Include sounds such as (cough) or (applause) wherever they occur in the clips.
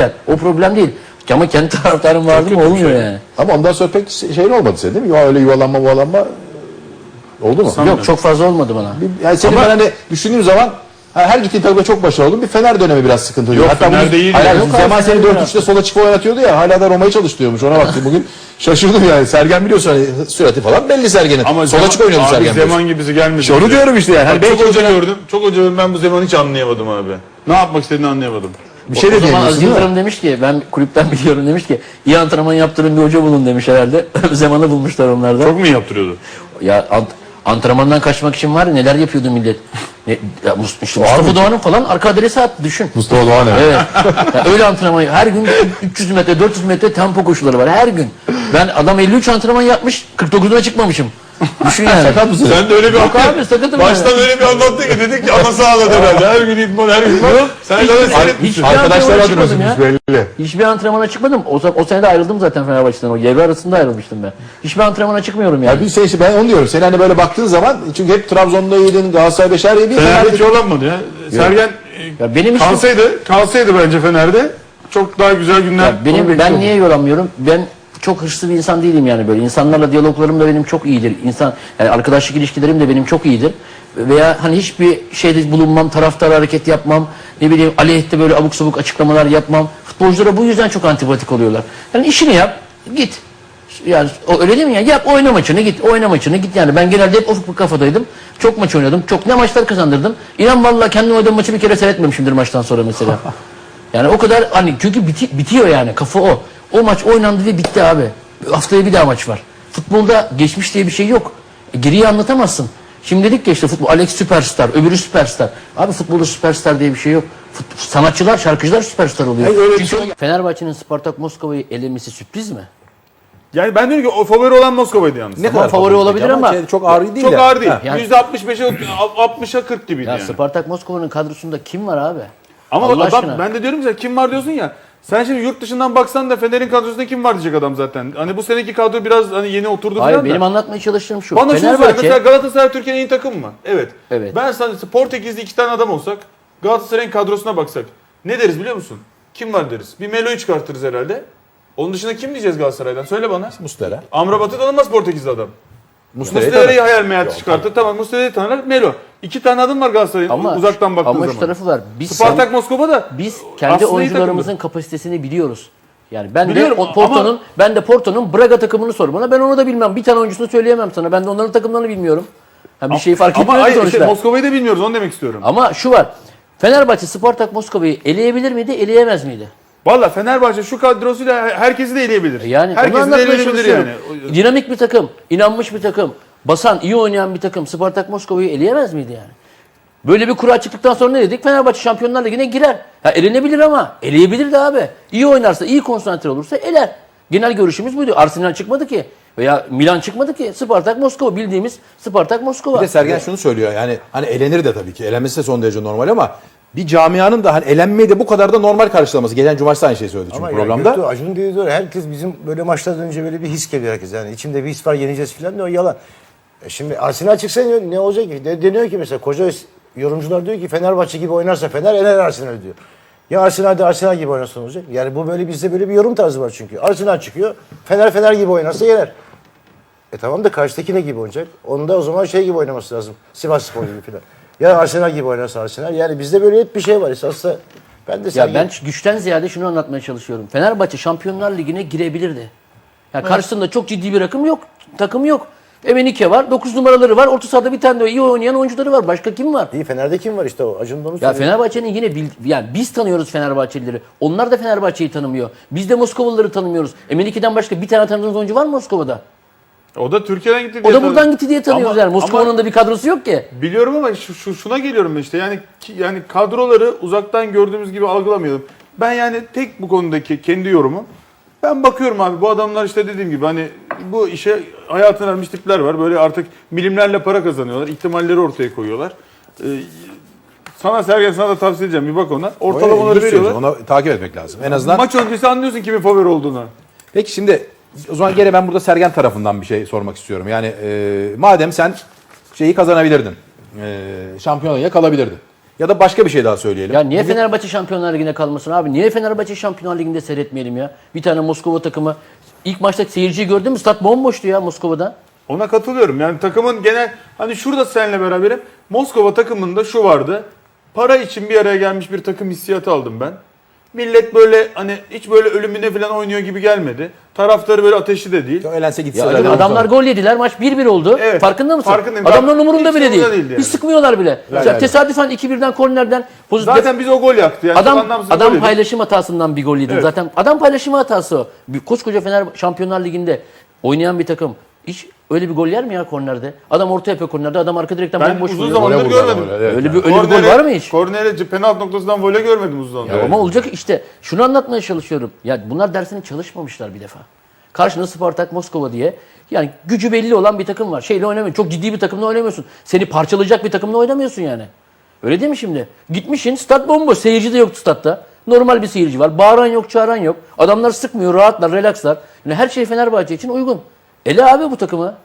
gider. O problem değil. Ama kendi taraftarın vardı mı olmuyor yani. Ama ondan sonra pek şeyin olmadı senin değil mi? Ya öyle yuvalanma yuvalanma oldu mu? Yok çok fazla olmadı bana. Bir- Yani senin ben hani düşündüğüm zaman ha, her gittiğin takımda çok başarılı oldun. Bir Fener dönemi biraz sıkıntılı. Yok, Hatta Fener bugün- değil ya. Yok abi, Zaman seni Fener 4-3'te sola çıkıp oynatıyordu ya. Hala da Roma'yı çalıştırıyormuş. Ona baktım bugün. (laughs) Şaşırdım yani. Sergen biliyorsun hani sürati falan belli Sergen'in. Ama sola çık oynuyordu abi Sergen. biliyorsun. Zeman gibisi gelmedi. İşte onu bize. diyorum işte yani. Hani belki çok o hoca gördüm. Çok hoca gördüm. Ben bu Zeman'ı hiç anlayamadım abi. Ne yapmak istediğini anlayamadım. Bir şey de o zaman Aziz? Yıldırım demiş ki ben kulüpten (laughs) biliyorum demiş ki iyi antrenman yaptırın bir hoca bulun demiş herhalde. (laughs) Zamanı bulmuşlar onlarda. Çok mu yaptırıyordu? Ya ant- antrenmandan kaçmak için var ya neler yapıyordu millet. (laughs) Ne, ya Mus- işte Mustafa Doğan'ın falan arka adresi attı düşün. Mustafa Doğan evet. Evet. Ya öyle antrenman her gün 300 metre 400 metre tempo koşuları var her gün. Ben adam 53 antrenman yapmış 49'una çıkmamışım. Düşün yani. Sakat mısın? Sen de öyle bir Yok abi, sakatım Baştan yani. öyle bir anlattın ki dedik ki anası ağladı herhalde. Her gün idman her gün idman. Sen hiç- seyretmişsin. Arkadaşlar Arkadaşlar antrenmana adına çıkmadım belli. Hiçbir antrenmana çıkmadım. O, o sene de ayrıldım zaten Fenerbahçe'den. O devre arasında ayrılmıştım ben. Hiçbir antrenmana çıkmıyorum yani. Ya bir şey işte ben onu diyorum. Sen hani böyle baktığın zaman çünkü hep Trabzon'da yedin, Galatasaray'da şer yedin. Fener'de hiç olanmadı ya. Sergen Ya benim kalsaydı, kalsaydı bence Fener'de çok daha güzel günler. Ya benim ben niye yoramıyorum? Ben çok hırslı bir insan değilim yani böyle. İnsanlarla diyaloglarım da benim çok iyidir. İnsan yani arkadaşlık ilişkilerim de benim çok iyidir. Veya hani hiçbir şeyde bulunmam, taraftar hareket yapmam, ne bileyim aleyhte böyle abuk sabuk açıklamalar yapmam. Futbolculara bu yüzden çok antipatik oluyorlar. Yani işini yap, git. Yani o öyle değil mi ya? Yap oyna maçını git, oyna maçını git yani. Ben genelde hep o kafadaydım. Çok maç oynadım. Çok ne maçlar kazandırdım. İnan vallahi kendim oynadığım maçı bir kere seyretmemişimdir maçtan sonra mesela. (laughs) Yani o kadar hani çünkü biti- bitiyor yani kafa o. O maç oynandı ve bitti abi. Haftaya bir daha maç var. Futbolda geçmiş diye bir şey yok. E, geriye anlatamazsın. Şimdi dedik ya işte futbol Alex süperstar, öbürü süperstar. Abi futbolda süperstar diye bir şey yok. Fut- sanatçılar, şarkıcılar süperstar oluyor. Hayır, öyle Çünkü şey- Spartak'ın Spartak Moskova'yı elemesi sürpriz mi? Yani ben diyorum ki o favori olan Moskova'ydı yalnız. Ne Ama favori olabilir ama- şey, çok ağır değil Çok ya. ağır değil. Yani- %65'e 60'a 40 gibiydi Ya yani. Spartak Moskova'nın kadrosunda kim var abi? Ama Allah adam, aşkına. ben de diyorum ki kim var diyorsun ya. Sen şimdi yurt dışından baksan da Fener'in kadrosunda kim var diyecek adam zaten. Hani bu seneki kadro biraz hani yeni oturdu Hayır falan da. benim anlatmaya çalıştığım şu. Bana şunu söyle Fenerbahçe mesela Galatasaray Türkiye'nin en iyi takım mı? Evet. Evet. Ben sana Portekizli iki tane adam olsak Galatasaray'ın kadrosuna baksak ne deriz biliyor musun? Kim var deriz. Bir Melo'yu çıkartırız herhalde. Onun dışında kim diyeceğiz Galatasaray'dan? Söyle bana. Mustera. Amrabat'ı tanımaz Portekizli adam. Mustera'yı hayal meyal çıkartır. Tamam Muslera'yı tanırlar. Melo. İki tane adım var Galatasaray'ın ama uzaktan baktığın ama zaman. şu tarafı var. Biz Spartak Moskova da Biz kendi oyuncularımızın kapasitesini biliyoruz. Yani ben Biliyorum de Porto'nun ama- ben de Porto'nun Braga takımını sor bana. Ben onu da bilmem. Bir tane oyuncusunu söyleyemem sana. Ben de onların takımlarını bilmiyorum. Ha bir şey fark Ama etmiyor sonuçta. işte Moskova'yı da bilmiyoruz onu demek istiyorum. Ama şu var. Fenerbahçe Spartak Moskova'yı eleyebilir miydi? Eleyemez miydi? Valla Fenerbahçe şu kadrosuyla herkesi de eleyebilir. Yani herkesi de eleyebilir yani. Dinamik bir takım, inanmış bir takım, basan, iyi oynayan bir takım Spartak Moskova'yı eleyemez miydi yani? Böyle bir kura çıktıktan sonra ne dedik? Fenerbahçe Şampiyonlar Ligi'ne girer. Ha elenebilir ama eleyebilir de abi. İyi oynarsa, iyi konsantre olursa eler. Genel görüşümüz buydu. Arsenal çıkmadı ki. Veya Milan çıkmadı ki. Spartak Moskova bildiğimiz Spartak Moskova. Bir de Sergen şunu söylüyor yani hani elenir de tabii ki elenmesi de son derece normal ama bir camianın da hani elenmeyi de bu kadar da normal karşılaması. Geçen cumartesi aynı şeyi söyledi çünkü Ama programda. Ya Göktuğ, Acun diyor doğru. Herkes bizim böyle maçlardan önce böyle bir his geliyor herkes. Yani içimde bir his var yeneceğiz falan diyor yalan. E şimdi Arsenal çıksa ne, ne olacak ki? De, deniyor ki mesela koca yorumcular diyor ki Fenerbahçe gibi oynarsa Fener ener Arsenal diyor. Ya Arsenal'de Arsenal gibi oynarsa ne olacak? Yani bu böyle bizde böyle bir yorum tarzı var çünkü. Arsenal çıkıyor. Fener Fener gibi oynarsa yener. E tamam da karşıdaki ne gibi oynayacak? Onda o zaman şey gibi oynaması lazım. Sivas Spor gibi falan. Ya Arsenal gibi oynarsa Arsenal. Yani bizde böyle hep bir şey var. Esasında ben de Ya sen ben güçten ziyade şunu anlatmaya çalışıyorum. Fenerbahçe Şampiyonlar Ligi'ne girebilirdi. Ya karşısında çok ciddi bir takım yok. Takım yok. Emenike var, 9 numaraları var. Orta sahada bir tane de iyi oynayan oyuncuları var. Başka kim var? İyi Fener'de kim var işte o? Acun da onu Ya. Fenerbahçe'nin yine bil, yani biz tanıyoruz Fenerbahçelileri. Onlar da Fenerbahçe'yi tanımıyor. Biz de Moskovalıları tanımıyoruz. Emenike'den başka bir tane tanıdığınız oyuncu var mı Moskova'da? O da Türkiye'den gitti O diye da tanı- buradan gitti diye tanıyoruz Ama- yani. Moskova'nın ama da bir kadrosu yok ki. Biliyorum ama şu, şu- şuna geliyorum işte. Yani ki- yani kadroları uzaktan gördüğümüz gibi algılamayalım. Ben yani tek bu konudaki kendi yorumum. Ben bakıyorum abi bu adamlar işte dediğim gibi hani bu işe hayatını vermiş tipler var. Böyle artık milimlerle para kazanıyorlar. ihtimalleri ortaya koyuyorlar. Ee, sana Sergen sana da tavsiye edeceğim bir bak ona. Ortalamaları veriyorlar. Onu takip etmek lazım. En azından. Maç öncesi anlıyorsun kimin favori olduğunu. Peki şimdi o zaman gene ben burada Sergen tarafından bir şey sormak istiyorum. Yani e, madem sen şeyi kazanabilirdin. E, şampiyonaya kalabilirdin. Ya da başka bir şey daha söyleyelim. Ya niye Bugün- Fenerbahçe Şampiyonlar Ligi'ne kalmasın abi? Niye Fenerbahçe Şampiyonlar Ligi'nde seyretmeyelim ya? Bir tane Moskova takımı. İlk maçta seyirciyi gördün mü? Stat bomboştu ya Moskova'da. Ona katılıyorum. Yani takımın genel hani şurada seninle beraberim. Moskova takımında şu vardı. Para için bir araya gelmiş bir takım hissiyatı aldım ben. Millet böyle hani hiç böyle ölümüne falan oynuyor gibi gelmedi. Taraftarı böyle ateşli de değil. Ya elense gitse. Ya adamlar gol yediler. Maç 1-1 oldu. Evet, Farkında mısın? farkındayım. Adamların Bak, umurunda hiç bile değil. umurunda değildi yani. Hiç sıkmıyorlar bile. Ya yani. Tesadüfen 2-1'den kornerden pozitif. Zaten biz o gol yaktı. Yani çok Adam anlamsız bir gol adam yedik. paylaşım hatasından bir gol yedi. Evet. Zaten adam paylaşımı hatası o. Bir koskoca Fener Şampiyonlar Ligi'nde oynayan bir takım hiç öyle bir gol yer mi ya kornerde? Adam orta yapıyor kornerde. Adam arka direkten Ben bomboş uzun vuruyor. zamandır Vole vurdu görmedim. adam öyle, evet. Öyle bir öyle bir gol var mı hiç? Kornere penaltı noktasından voley görmedim uzun zamandır. Ya Ama olacak işte. Şunu anlatmaya çalışıyorum. Ya bunlar dersini çalışmamışlar bir defa. Karşında Spartak Moskova diye. Yani gücü belli olan bir takım var. Şeyle oynamıyorsun. Çok ciddi bir takımla oynamıyorsun. Seni parçalayacak bir takımla oynamıyorsun yani. Öyle değil mi şimdi? Gitmişsin stat bomboş. Seyirci de yoktu statta. Normal bir seyirci var. Bağıran yok, çağıran yok. Adamlar sıkmıyor, rahatlar, relakslar. Yani her şey Fenerbahçe için uygun. Ele abi bu takımı.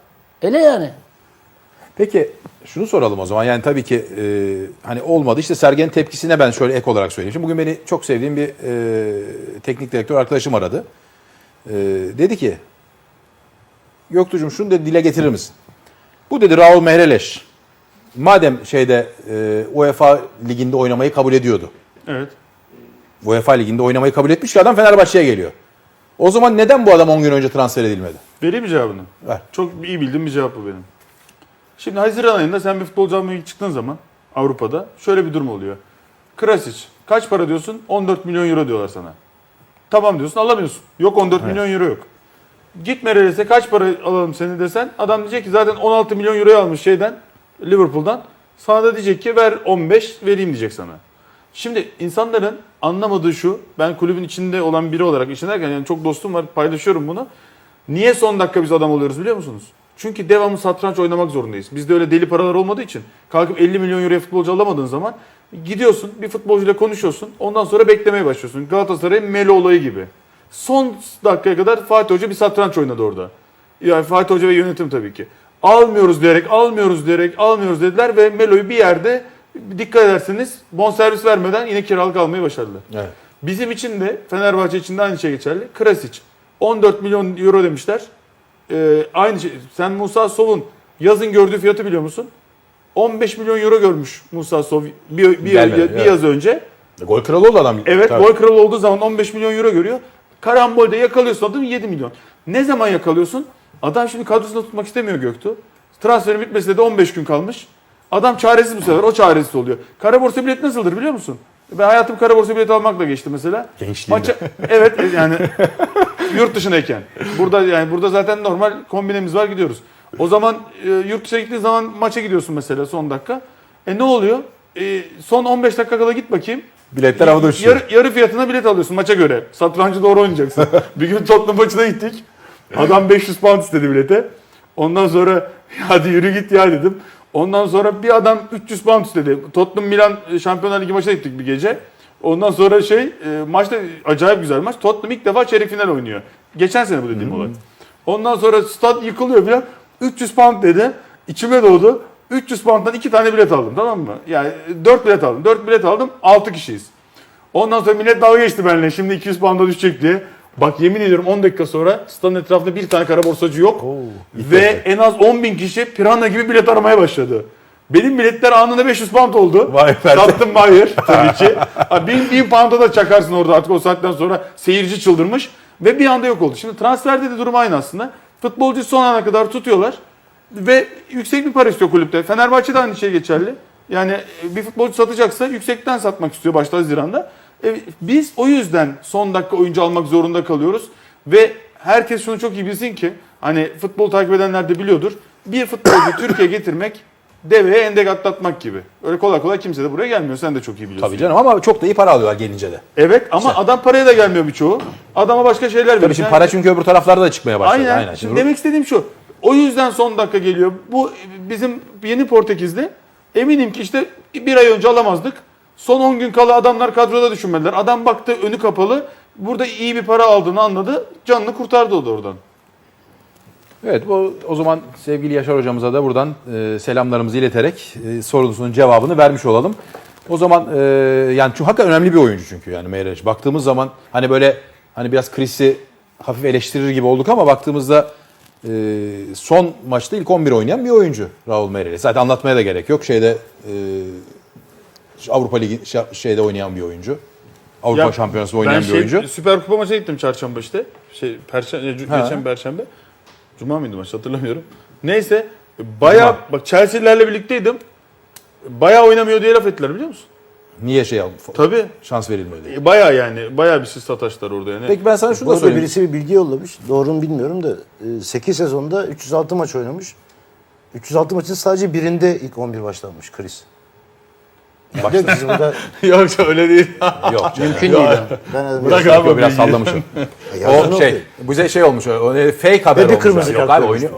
Ele yani. Peki şunu soralım o zaman. Yani tabii ki e, hani olmadı. İşte Sergen'in tepkisine ben şöyle ek olarak söyleyeyim. Şimdi bugün beni çok sevdiğim bir e, teknik direktör arkadaşım aradı. E, dedi ki Göktuğ'cum şunu dedi dile getirir misin? Bu dedi Raul Meireles. Madem şeyde e, UEFA liginde oynamayı kabul ediyordu. Evet. UEFA liginde oynamayı kabul etmiş ki adam Fenerbahçe'ye geliyor. O zaman neden bu adam 10 gün önce transfer edilmedi? Vereyim mi cevabını? Ver. Çok iyi bildiğim bir cevap bu benim. Şimdi Haziran ayında sen bir futbolcu almaya çıktığın zaman Avrupa'da şöyle bir durum oluyor. Krasic kaç para diyorsun? 14 milyon euro diyorlar sana. Tamam diyorsun alamıyorsun. Yok 14 milyon euro yok. Git Mereles'e kaç para alalım seni desen adam diyecek ki zaten 16 milyon euroyu almış şeyden Liverpool'dan. Sana da diyecek ki ver 15 vereyim diyecek sana. Şimdi insanların anlamadığı şu, ben kulübün içinde olan biri olarak içindeyken yani çok dostum var paylaşıyorum bunu. Niye son dakika biz adam oluyoruz biliyor musunuz? Çünkü devamlı satranç oynamak zorundayız. Bizde öyle deli paralar olmadığı için kalkıp 50 milyon euroya futbolcu alamadığın zaman gidiyorsun bir futbolcuyla konuşuyorsun ondan sonra beklemeye başlıyorsun. Galatasaray'ın Melo olayı gibi. Son dakikaya kadar Fatih Hoca bir satranç oynadı orada. Yani Fatih Hoca ve yönetim tabii ki. Almıyoruz diyerek, almıyoruz diyerek, almıyoruz dediler ve Melo'yu bir yerde dikkat ederseniz bonservis vermeden yine kiralık almayı başardılar. Evet. Bizim için de Fenerbahçe için de aynı şey geçerli. Krasic 14 milyon euro demişler. Ee, aynı şey. Sen Musa Sov'un yazın gördüğü fiyatı biliyor musun? 15 milyon euro görmüş Musa Sov bir, bir, Gelmedi, bir evet. yaz önce. Gol kralı oldu adam. Evet Tabii. gol kralı olduğu zaman 15 milyon euro görüyor. Karambolde yakalıyorsun adamı 7 milyon. Ne zaman yakalıyorsun? Adam şimdi kadrosunda tutmak istemiyor Göktuğ. Transferin bitmesine de 15 gün kalmış. Adam çaresiz bu sefer. O çaresiz oluyor. Kara borsa bilet nasıldır biliyor musun? Ben hayatım kara borsa bilet almakla geçti mesela. Gençliğinde. Maça, evet yani (laughs) yurt dışındayken. Burada yani burada zaten normal kombinemiz var gidiyoruz. O zaman e, yurt dışına gittiğin zaman maça gidiyorsun mesela son dakika. E ne oluyor? E, son 15 dakika kala git bakayım. Biletler havada uçuyor. Yarı, yarı fiyatına bilet alıyorsun maça göre. Satrancı doğru oynayacaksın. (laughs) bir gün Tottenham maçına gittik. Adam 500 pound istedi bilete. Ondan sonra hadi yürü git ya dedim. Ondan sonra bir adam 300 pound istedi. Tottenham Milan e, Şampiyonlar Ligi maçına gittik bir gece. Ondan sonra şey e, maçta acayip güzel maç. Tottenham ilk defa çeyrek final oynuyor. Geçen sene bu dediğim olay. Ondan sonra stat yıkılıyor falan. 300 pound dedi. İçime doğdu. 300 pound'dan iki tane bilet aldım tamam mı? Yani 4 bilet aldım. 4 bilet aldım 6 kişiyiz. Ondan sonra millet dalga geçti benimle. Şimdi 200 pound'a düşecek diye. Bak yemin ediyorum 10 dakika sonra stadın etrafında bir tane kara borsacı yok. Ve en az 10 bin kişi pirana gibi bilet aramaya başladı. Benim biletler anında 500 pound oldu. Vay. Sattım hayır (laughs) tabii ki. Ha, bin, bin pound'a da çakarsın orada artık o saatten sonra seyirci çıldırmış. Ve bir anda yok oldu. Şimdi transferde de durum aynı aslında. Futbolcu son ana kadar tutuyorlar. Ve yüksek bir para istiyor kulüpte. Fenerbahçe de aynı şey geçerli. Yani e, bir futbolcu satacaksa yüksekten satmak istiyor başta Haziran'da. E, biz o yüzden son dakika oyuncu almak zorunda kalıyoruz. Ve herkes şunu çok iyi bilsin ki hani futbol takip edenler de biliyordur. Bir futbolcu Türkiye'ye getirmek deveye endek atlatmak gibi. Öyle kolay kolay kimse de buraya gelmiyor. Sen de çok iyi biliyorsun. Tabii canım ama çok da iyi para alıyorlar gelince de. Evet ama adam paraya da gelmiyor birçoğu. Adama başka şeyler veriyor. Tabii şimdi para çünkü öbür taraflarda da çıkmaya başladı. Aynen. Aynen. Şimdi demek istediğim şu. O yüzden son dakika geliyor. Bu bizim yeni Portekizli. Eminim ki işte bir ay önce alamazdık. Son 10 gün kala adamlar kadroda düşünmediler. Adam baktı önü kapalı. Burada iyi bir para aldığını anladı. Canını kurtardı o da oradan. Evet bu o zaman sevgili Yaşar hocamıza da buradan e, selamlarımızı ileterek e, sorusunun cevabını vermiş olalım. O zaman e, yani çünkü hakikaten önemli bir oyuncu çünkü yani Meireles. Baktığımız zaman hani böyle hani biraz Chris'i hafif eleştirir gibi olduk ama baktığımızda e, son maçta ilk 11 oynayan bir oyuncu Raul Meireles. Zaten anlatmaya da gerek yok. Şeyde e, Avrupa Ligi şeyde oynayan bir oyuncu. Avrupa Ya, Şampiyonası'nda oynayan ben bir oyuncu. Süper Kupa maça gittim çarşamba işte. Şey, perşembe, geçen perşembe. Cuma mıydı maç hatırlamıyorum. Neyse bayağı Cuma. bak Chelsea'lerle birlikteydim. Bayağı oynamıyor diye laf ettiler biliyor musun? Niye şey aldı? Tabii. Şans verilmedi. E, Bayağı yani. Bayağı bir siz sataşlar orada yani. Peki ben sana şunu da söyleyeyim. birisi bir bilgi yollamış. Doğru mu bilmiyorum da 8 sezonda 306 maç oynamış. 306 maçın sadece birinde ilk 11 başlanmış Chris. Ki siz burada (laughs) Yok öyle değil. Yok canım. Mümkün değil. ben Bırak abi. Yok, biraz sallamışım. (laughs) O şey, bize şey olmuş, o ne, fake haber olmuş. kırmızı Yok kart abi oynuyor.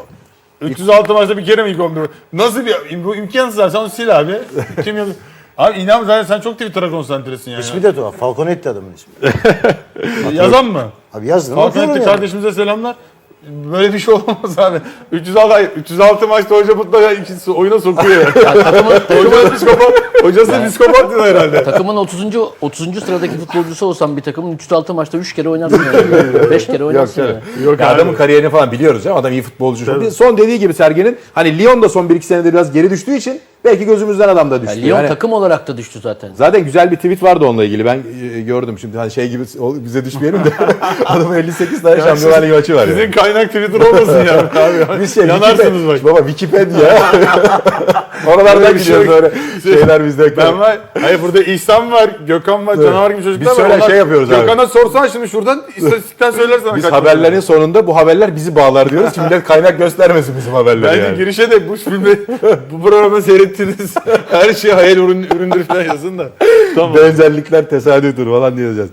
306 maçta bir kere mi ilk 11? Nasıl bir bu imkansız abi. Sen onu sil abi. (laughs) Kim yazıyor? Abi inan zaten sen çok Twitter'a konsantresin yani. İsmi de tuhaf. Falconetti adamın ismi. Yazan mı? Abi yazdım. Falconetti kardeşimize selamlar. Böyle bir şey olamaz abi. 306 hayır, 306 maçta hoca mutlaka ikisi oyuna sokuyor. Ya takımın, (laughs) Hoca psikopat. Hocası da psikopat diyor herhalde. takımın 30. 30. sıradaki futbolcusu olsam bir takımın 306 maçta 3 kere oynarsın yani. (laughs) 5 kere oynarsın yani. Yok Ya adamın kariyerini falan biliyoruz ya. Adam iyi futbolcu. Bir Son dediği gibi Sergen'in hani Lyon da son 1-2 senedir biraz geri düştüğü için belki gözümüzden adam da düştü. Yani Lyon Yani takım olarak da düştü zaten. Zaten güzel bir tweet vardı onunla ilgili. Ben e, gördüm şimdi hani şey gibi o- bize düşmeyelim de (laughs) adamın 58 tane Şampiyonlar Ligi maçı var Sizin yani. kaynak Twitter olmasın ya. (laughs) Abi, Biz şey, Yanarsınız Wikipedia- bak. Baba Wikipedia. (laughs) Oralardan bir şey gidiyoruz yok. böyle şeyler bizde. Ben var. Hayır burada İhsan var, Gökhan var, canavar gibi çocuklar Biz var. şöyle Onlar- şey yapıyoruz abi. Gökhan'a sorsan şimdi şuradan istatistikten söyler sana. Biz haberlerin maç sonunda bu haberler bizi bağlar diyoruz millet kaynak göstermesin bizim haberleri Bence yani. girişe de bu filmi, bu programı seyrettiğiniz her şey hayal ürün, üründür falan yazın da. Tamam. Benzerlikler tesadüftür falan diyeceğiz.